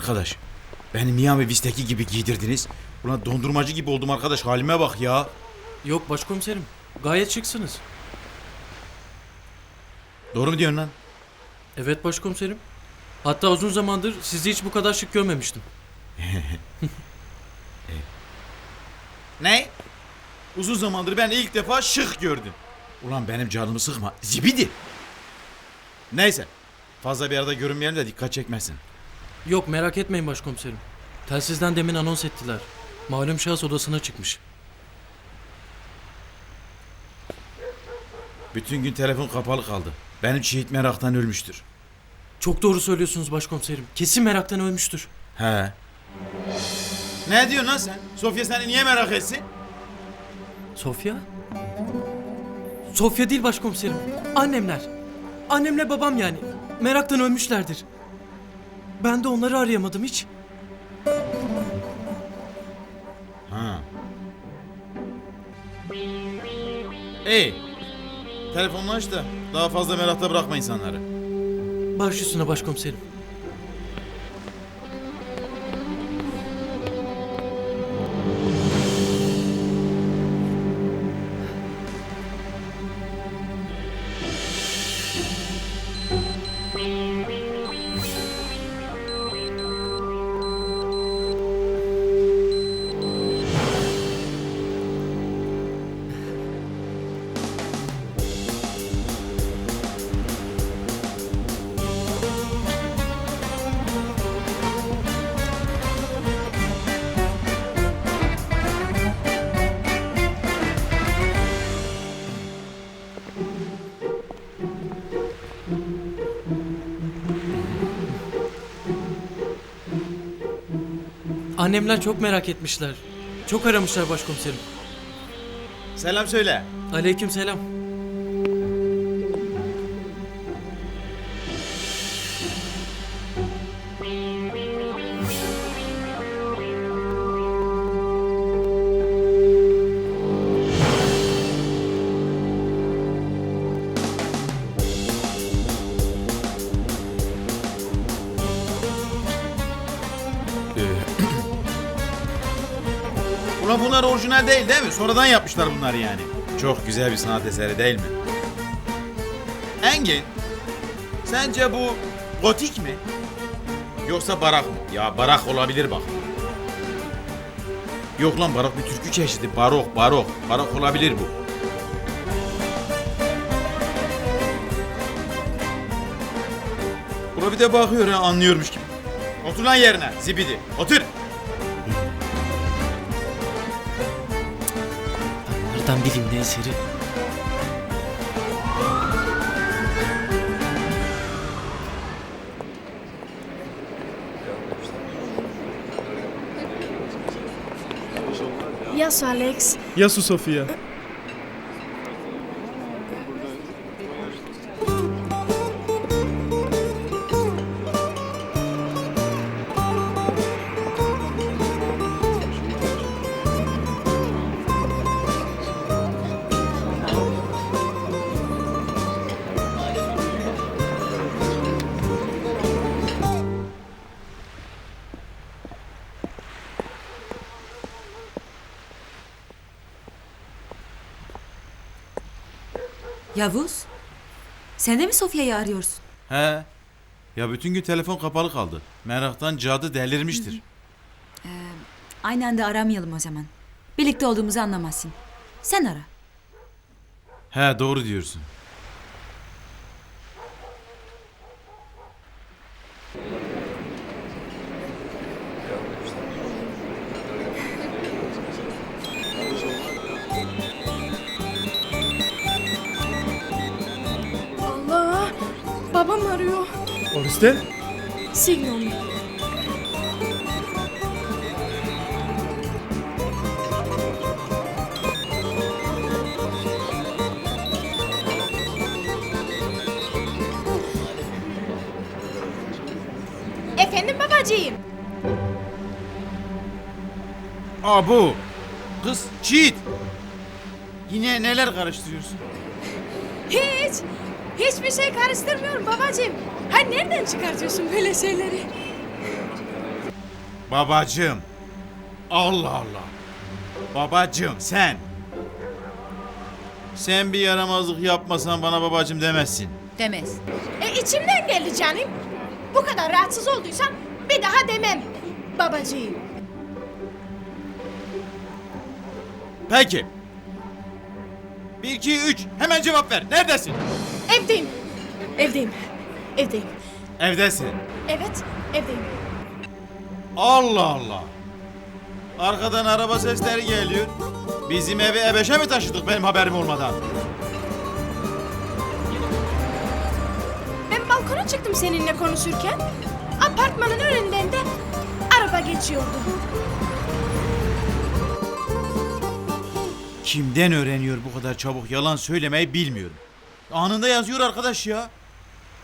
Arkadaş beni Miami Vice'deki gibi giydirdiniz. Ulan dondurmacı gibi oldum arkadaş halime bak ya. Yok başkomiserim. Gayet şıksınız. Doğru mu diyorsun lan? Evet başkomiserim. Hatta uzun zamandır sizi hiç bu kadar şık görmemiştim. Ne? Uzun zamandır ben ilk defa şık gördüm. Ulan benim canımı sıkma. Zibidi. Neyse. Fazla bir arada görünmeyelim de dikkat çekmesin. Yok merak etmeyin başkomiserim. Telsizden demin anons ettiler. Malum şahıs odasına çıkmış. Bütün gün telefon kapalı kaldı. Benim şehit meraktan ölmüştür. Çok doğru söylüyorsunuz başkomiserim. Kesin meraktan ölmüştür. He. Ne diyorsun lan sen? Sofya seni niye merak etsin? Sofya? Sofya değil başkomiserim. Annemler. Annemle babam yani. Meraktan ölmüşlerdir. Ben de onları arayamadım hiç. Ha. İyi. Telefonunu aç da daha fazla merakta bırakma insanları. Baş üstüne başkomiserim. Annemler çok merak etmişler. Çok aramışlar başkomiserim. Selam söyle. Aleyküm selam. Ulan bunlar orijinal değil değil mi? Sonradan yapmışlar bunları yani. Çok güzel bir sanat eseri değil mi? Engin, sence bu gotik mi? Yoksa barak mı? Ya barak olabilir bak. Yok lan barak bir türkü çeşidi. Barok, barok. Barok olabilir bu. Buna bir de bakıyor ya anlıyormuş gibi. Otur lan yerine zibidi. Otur. Bileyim ne eseri? Yes, Alex. Yasu Sofia. Yavuz, sen de mi Sofya'yı arıyorsun? He. Ya bütün gün telefon kapalı kaldı. Meraktan cadı delirmiştir. Aynı anda aramayalım o zaman. Birlikte olduğumuzu anlamazsın. Sen ara. He doğru diyorsun. Babam arıyor. Oriste? Signal. Efendim babacığım. Aa bu. Kız cheat. Yine neler karıştırıyorsun? Hiç. Hiçbir şey karıştırmıyorum babacığım. Ha nereden çıkartıyorsun böyle şeyleri? Babacığım. Allah Allah. Babacığım sen. Sen bir yaramazlık yapmasan bana babacığım demezsin. Demez. E içimden geldi canım. Bu kadar rahatsız olduysan bir daha demem. Babacığım. Peki. 1 2 3 hemen cevap ver. Neredesin? Evdeyim. Evdeyim. Evdeyim. Evdesin. Evet, evdeyim. Allah Allah. Arkadan araba sesleri geliyor. Bizim evi ebeşe mi taşıdık benim haberim olmadan? Ben balkona çıktım seninle konuşurken. Apartmanın önünden de araba geçiyordu. Kimden öğreniyor bu kadar çabuk yalan söylemeyi bilmiyorum. Anında yazıyor arkadaş ya.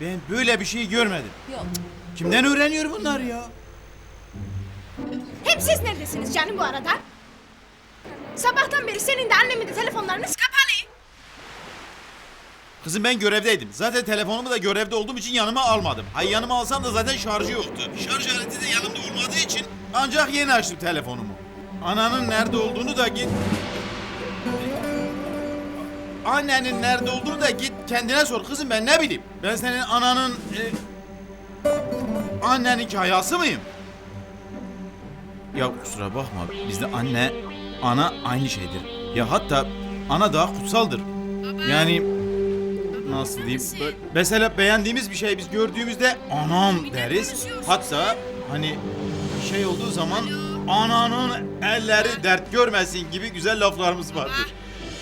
Ben böyle bir şey görmedim. Yok. Kimden öğreniyor bunlar ya? Hem siz neredesiniz canım bu arada? Sabahtan beri senin de annemin de telefonlarınız kapalı. Kızım ben görevdeydim. Zaten telefonumu da görevde olduğum için yanıma almadım. Ay yanıma alsam da zaten şarjı yoktu. Şarj aleti de yanımda olmadığı için ancak yeni açtım telefonumu. Ananın nerede olduğunu da git... Annenin nerede olduğunu da git kendine sor kızım ben ne bileyim. Ben senin ananın... E, annenin hayası mıyım? Ya kusura bakma bizde anne, ana aynı şeydir. Ya hatta ana daha kutsaldır. Yani nasıl diyeyim? Mesela beğendiğimiz bir şey biz gördüğümüzde anam deriz. Hatta hani şey olduğu zaman ananın elleri dert görmesin gibi güzel laflarımız vardır.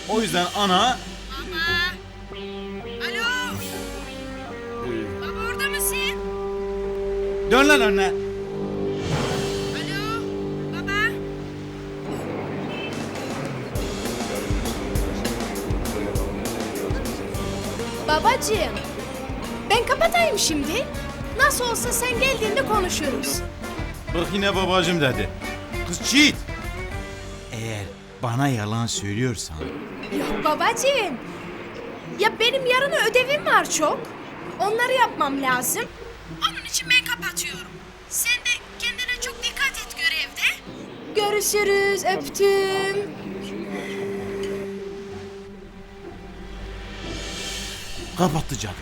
O yüzden ana Alo, baba orada mısın? dön lan anne. Alo, baba. Babacığım, ben kapatayım şimdi. Nasıl olsa sen geldiğinde konuşuruz. Bak yine babacım dedi. Kız çiğit. Eğer bana yalan söylüyorsan Yok babacığım. Ya benim yarın ödevim var çok. Onları yapmam lazım. Onun için ben kapatıyorum. Sen de kendine çok dikkat et görevde. Görüşürüz, öptüm. kapattı canım.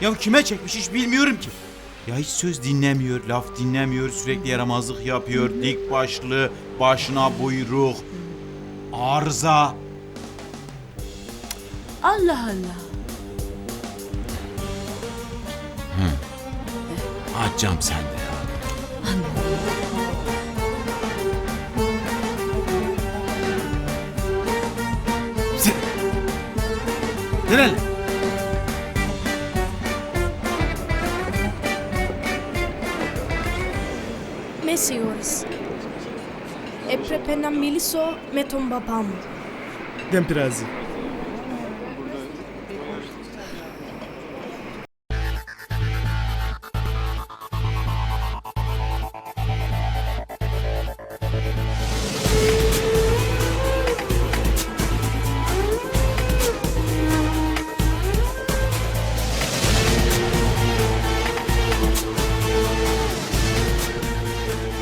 Ya kime çekmiş hiç bilmiyorum ki. Ya hiç söz dinlemiyor, laf dinlemiyor, sürekli yaramazlık yapıyor, dik başlı, başına buyruk, arıza. Allah Allah. Acam sende ya. Sen... Dön hele. Mesiores. E prepena miliso me tombapam. Demprazi.